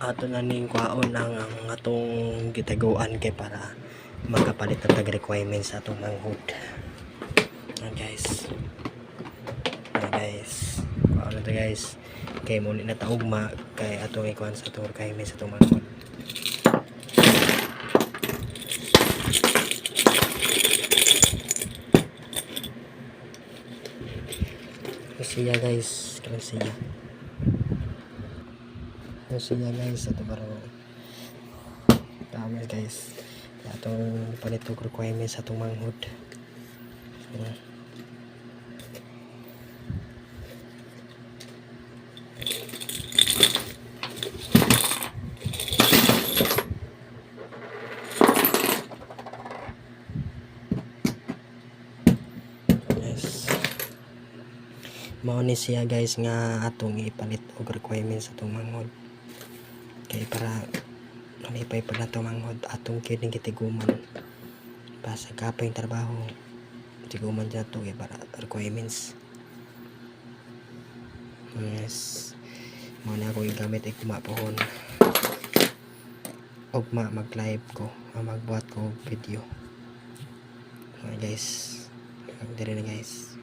ato na ning kwaon ang atong gitaguan kay para makapalit ang tag requirements sa atong manghod. Yan guys. Yan guys. Kwaon na to guys. Kay mo na taugma kay atong ikuan sa atong requirements sa atong manghod. Siya guys, kalang siya. Ano siya guys, ito parang tama guys. Kaya itong palitog requirements sa itong manghod. So. Mao ni siya guys nga atong ipalit og requirements sa atong manghod. Kay para malipay pa na to manghod atong kining gitiguman. Basta kapay yung trabaho. Tiguman dyan to kay para requirements. Yes. Mao na ako igamit ay kumapohon. Ugma mag-live ko, o magbuhat ko video. Okay guys. Dire na guys.